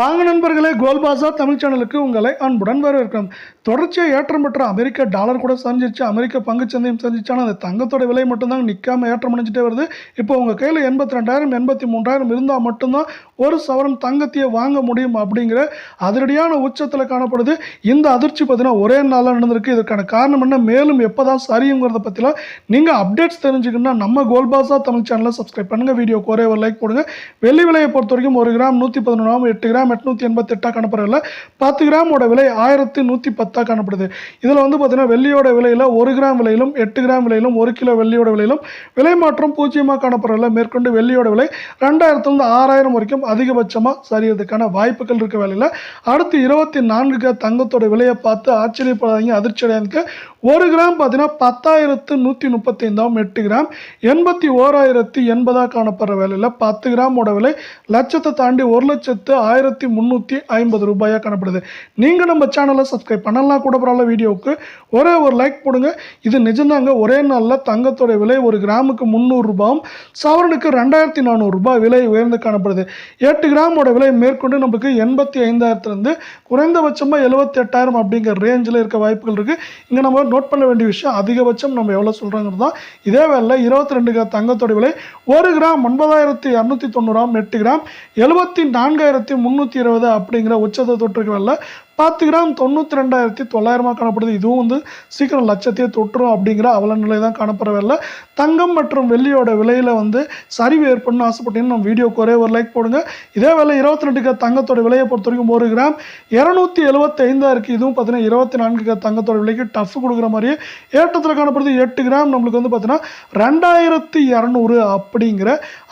வாங்க நண்பர்களே கோல் பாசா தமிழ் சேனலுக்கு உங்களை அன்புடன் வரவேற்கிறோம். தொடர்ச்சியாக ஏற்றம் பெற்ற அமெரிக்க டாலர் கூட சரிஞ்சிச்சு அமெரிக்க பங்குச்சந்தையும் சரிஞ்சிச்சான அந்த தங்கத்தோட விலை மட்டும்தான் நிற்காம ஏற்றம் அடைஞ்சிட்டே வருது. இப்போ உங்கள் கையில் எண்பத்தி ரெண்டாயிரம் எண்பத்தி மூன்றாயிரம் இருந்தால் மட்டும்தான் ஒரு சவரன் தங்கத்தையே வாங்க முடியும் அப்படிங்கிற அதிரடியான உச்சத்தில் காணப்படுது. இந்த அதிர்ச்சி பார்த்தீங்கன்னா ஒரே நாளில் நடந்திருக்கு. இதற்கான காரணம் என்ன? மேலும் எப்போ தான் சரியுங்கிறத பற்றிலாம் நீங்கள் அப்டேட்ஸ் தெரிஞ்சுக்கணும்னா நம்ம கோல்பாசா தமிழ் சேனலை சப்ஸ்கிரைப் பண்ணுங்கள் வீடியோக்கு ஒரே ஒரு லைக் போடுங்க. வெள்ளி விலையை பொறுத்த வரைக்கும் ஒரு கிராம் நூற்றி பதினொன்றாம் எட்டு கிராம் கிராம் எட்நூற்றி எண்பத்தெட்டாக காணப்படுறதில்ல பத்து கிராமோட விலை ஆயிரத்தி நூற்றி பத்தாக காணப்படுது. இதில் வந்து பார்த்தீங்கன்னா வெள்ளியோட விலையில் ஒரு கிராம் விலையிலும் எட்டு கிராம் விலையிலும் ஒரு கிலோ வெள்ளியோட விலையிலும் விலை மாற்றம் பூஜ்ஜியமாக காணப்படுறதில்ல மேற்கொண்டு வெள்ளியோட விலை ரெண்டாயிரத்துலேருந்து ஆறாயிரம் வரைக்கும் அதிகபட்சமாக சரியறதுக்கான வாய்ப்புகள் இருக்க வேலையில். அடுத்து இருபத்தி நான்கு தங்கத்தோட விலையை பார்த்து ஆச்சரியப்படாதீங்க அதிர்ச்சி அடையாதுக்கு ஒரு கிராம் பார்த்தீங்கன்னா பத்தாயிரத்து நூற்றி முப்பத்தைந்தாம் எட்டு கிராம் எண்பத்தி ஓராயிரத்தி எண்பதாக காணப்படுற விலையில் பத்து கிராமோட விலை லட்சத்தை தாண்டி ஒரு லட்சத்து ஆயிரத்தி முந்நூற்றி ஐம்பது ரூபாயாக காணப்படுது. நீங்கள் நம்ம சேனலை சப்ஸ்கிரைப் பண்ணலாம் கூட பரவாயில்ல வீடியோவுக்கு ஒரே ஒரு லைக் போடுங்க. இது நிஜம்தாங்க ஒரே நாளில் தங்கத்தோட விலை ஒரு கிராமுக்கு முந்நூறுரூபாவும் சவரனுக்கு ரெண்டாயிரத்தி நானூறுரூபா விலை உயர்ந்து காணப்படுது. எட்டு கிராமோட விலை மேற்கொண்டு நமக்கு எண்பத்தி ஐந்தாயிரத்துலேருந்து குறைந்தபட்சமாக எழுபத்தி எட்டாயிரம் அப்படிங்கிற ரேஞ்சில் இருக்க வாய்ப்புகள் இருக்குது இங்கே நம்ம நோட் பண்ண வேண்டிய விஷயம் அதிகபட்சம் நம்ம எவ்வளோ சொல்கிறாங்கிறது தான். இதே வேலை இருபத்தி ரெண்டு கிராம் தங்கத்தோட விலை ஒரு கிராம் ஒன்பதாயிரத்தி இரநூத்தி தொண்ணூறாம் எட்டு கிராம் எழுபத்தி நான்காயிரத்தி முந்நூறு முந்நூற்றி இருபது அப்படிங்கிற உச்சத்தை தொற்றுகளில் பத்து கிராம் தொண்ணூற்றி ரெண்டாயிரத்தி தொள்ளாயிரமாக காணப்படுது. இதுவும் வந்து சீக்கிரம் லட்சத்தையே தொட்டுரும் அப்படிங்கிற அவல நிலை தான் காணப்படவில்லை தங்கம் மற்றும் வெள்ளியோட விலையில் வந்து சரிவு ஏற்படணும்னு ஆசைப்பட்டீங்கன்னா நம்ம வீடியோக்கு ஒரே ஒரு லைக் போடுங்க. இதே வேலை இருபத்தி ரெண்டு கிராம் தங்கத்தோட விலையை பொறுத்த வரைக்கும் ஒரு கிராம் இரநூத்தி எழுபத்தி இருக்குது இதுவும் பார்த்தீங்கன்னா இருபத்தி நான்கு கிராம் தங்கத்தோட விலைக்கு டஃப் கொடுக்குற மாதிரியே ஏற்றத்தில் காணப்படுது. எட்டு கிராம் நம்மளுக்கு வந்து பார்த்தீங்கன்னா ரெண்டாயிரத்தி இரநூறு அப்படிங்கிற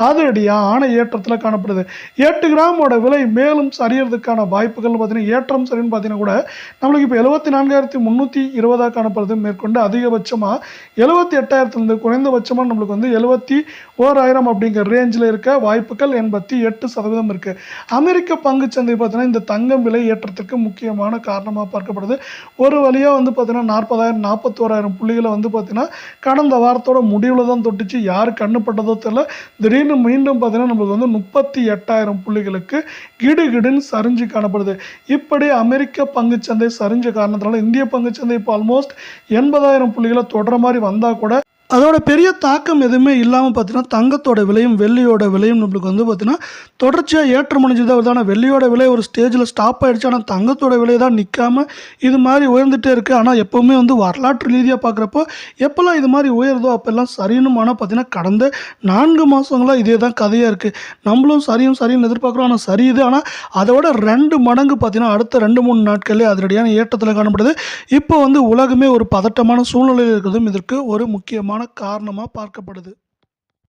அதிரடியான ஏற்றத்தில் காணப்படுது. எட்டு கிராமோட விலை மேலும் சரியறதுக்கான வாய்ப்புகள்னு பார்த்தீங்கன்னா ஏற்றம் சரின்னு பார்த்தீங்கன்னா கூட நம்மளுக்கு இப்போ எழுபத்தி நான்காயிரத்தி முந்நூற்றி இருபதாக காணப்படுது. மேற்கொண்டு அதிகபட்சமாக எழுபத்தி எட்டாயிரத்துலேருந்து குறைந்தபட்சமாக நம்மளுக்கு வந்து எழுபத்தி ஓராயிரம் அப்படிங்கிற ரேஞ்சில் இருக்க வாய்ப்புகள் எண்பத்தி எட்டு சதவீதம் இருக்குது அமெரிக்க பங்கு சந்தை பார்த்தீங்கன்னா இந்த தங்கம் விலை ஏற்றத்துக்கு முக்கியமான காரணமாக பார்க்கப்படுது. ஒரு வழியாக வந்து பார்த்தீங்கன்னா நாற்பதாயிரம் நாற்பத்தோராயிரம் புள்ளிகளை வந்து பார்த்தீங்கன்னா கடந்த வாரத்தோட முடிவில் தான் தொட்டுச்சு. யார் கண்ணுப்பட்டதோ தெரியல. திடீர்னு மீண்டும் பார்த்தீங்கன்னா நம்மளுக்கு வந்து முப்பத்தி எட்டாயிரம் புள்ளிகளுக்கு கிடுகிடுன்னு சரிஞ்சு காணப்படுது. இப்படி அமெரிக்க பங்குச்சந்தை சரிஞ்ச காரணத்தினால இந்திய பங்குச்சந்தை இப்போ ஆல்மோஸ்ட் எண்பதாயிரம் புள்ளிகளை தொடர மாதிரி வந்தால் கூட அதோட பெரிய தாக்கம் எதுவுமே இல்லாமல் பார்த்தீங்கன்னா தங்கத்தோட விலையும் வெள்ளியோட விலையும் நம்மளுக்கு வந்து பார்த்தீங்கன்னா தொடர்ச்சியாக ஏற்றம் அடைஞ்சது வருது ஆனால் வெள்ளியோட விலை ஒரு ஸ்டேஜில் ஸ்டாப் ஆகிடுச்சு ஆனால் தங்கத்தோட விலை தான் நிற்காம இது மாதிரி உயர்ந்துகிட்டே இருக்குது ஆனால் எப்போவுமே வந்து வரலாற்று ரீதியாக பார்க்குறப்போ எப்போல்லாம் இது மாதிரி உயருதோ அப்போல்லாம் சரியும் ஆனால் பார்த்தீங்கன்னா கடந்த நான்கு மாதங்களாக இதே தான் கதையாக இருக்குது நம்மளும் சரியும் சரியும் எதிர்பார்க்குறோம். ஆனால் சரியுது ஆனால் அதோட ரெண்டு மடங்கு பார்த்தீங்கன்னா அடுத்த ரெண்டு மூணு நாட்கள்லேயே அதிரடியான ஏற்றத்தில் காணப்படுது. இப்போ வந்து உலகமே ஒரு பதட்டமான சூழ்நிலையில் இருக்கிறதும் இதற்கு ஒரு முக்கியமான முக்கியமான காரணமாக பார்க்கப்படுது.